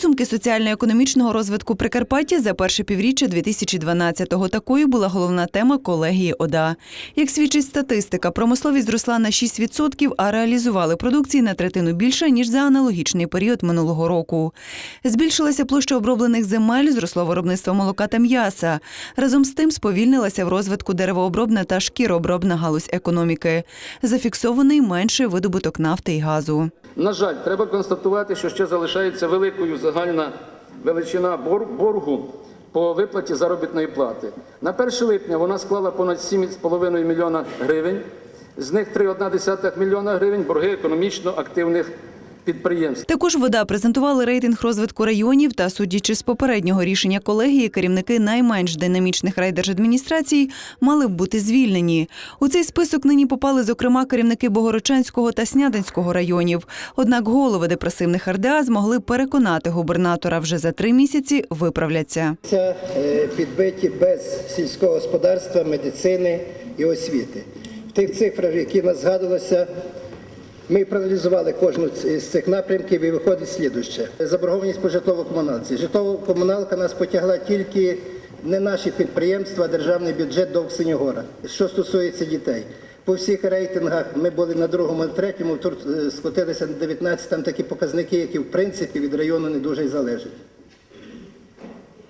Підсумки соціально-економічного розвитку Прикарпаття за перше півріччя 2012-го. Такою була головна тема колегії ОДА. Як свідчить статистика, промисловість зросла на 6%, а реалізували продукції на третину більше, ніж за аналогічний період минулого року. Збільшилася площа оброблених земель, зросло виробництво молока та м'яса. Разом з тим сповільнилася в розвитку деревообробна та шкірообробна галузь економіки. Зафіксований менший видобуток нафти і газу. На жаль, треба констатувати, що ще залишається великою загальна величина боргу по виплаті заробітної плати. На 1 липня вона склала понад 7,5 мільйона гривень, з них 3,1 мільйона гривень борги економічно активних підприємств. Також вода презентували рейтинг розвитку районів та, судячи з попереднього рішення колегії, керівники найменш динамічних райдержадміністрацій мали б бути звільнені. У цей список нині попали, зокрема, керівники Богородчанського та Снятинського районів. Однак голови депресивних РДА змогли переконати губернатора вже за три місяці виправляться. Це е, підбиті без сільського господарства, медицини і освіти. В тих цифрах, які нас згадувалося, ми проаналізували кожну з цих напрямків і виходить слідуще. Заборгованість по житлово-комуналці. Житлово-комуналка нас потягла тільки не наші підприємства, а державний бюджет до Синігора. Що стосується дітей. По всіх рейтингах ми були на другому, на третьому, тут е, скотилися на 19, там такі показники, які в принципі від району не дуже й залежать.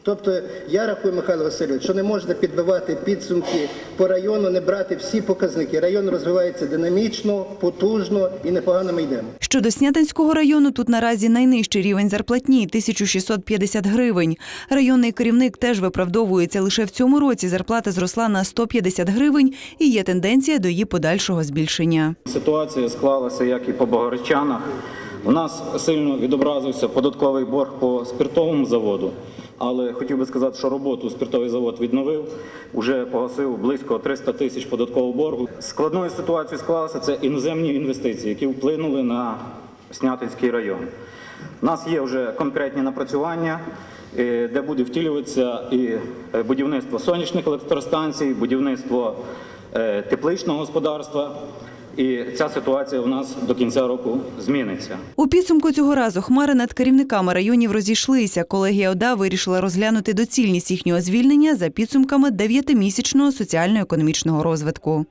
Тобто я рахую, Михайло Васильович, що не можна підбивати підсумки по району, не брати всі показники. Район розвивається динамічно, потужно і непогано ми йдемо. Щодо Снятинського району, тут наразі найнижчий рівень зарплатні 1650 гривень. Районний керівник теж виправдовується. Лише в цьому році зарплата зросла на 150 гривень і є тенденція до її подальшого збільшення. Ситуація склалася як і по Богородчанах. У нас сильно відобразився податковий борг по спиртовому заводу, але хотів би сказати, що роботу спиртовий завод відновив, вже погасив близько 300 тисяч податкового боргу. Складною ситуацією склалася це іноземні інвестиції, які вплинули на Снятинський район. У нас є вже конкретні напрацювання, е, де буде втілюватися і е, будівництво сонячних електростанцій, будівництво е, тепличного господарства. І ця ситуація у нас до кінця року зміниться. У підсумку цього разу хмари над керівниками районів розійшлися. Колегія ОДА вирішила розглянути доцільність їхнього звільнення за підсумками дев'ятимісячного соціально-економічного розвитку.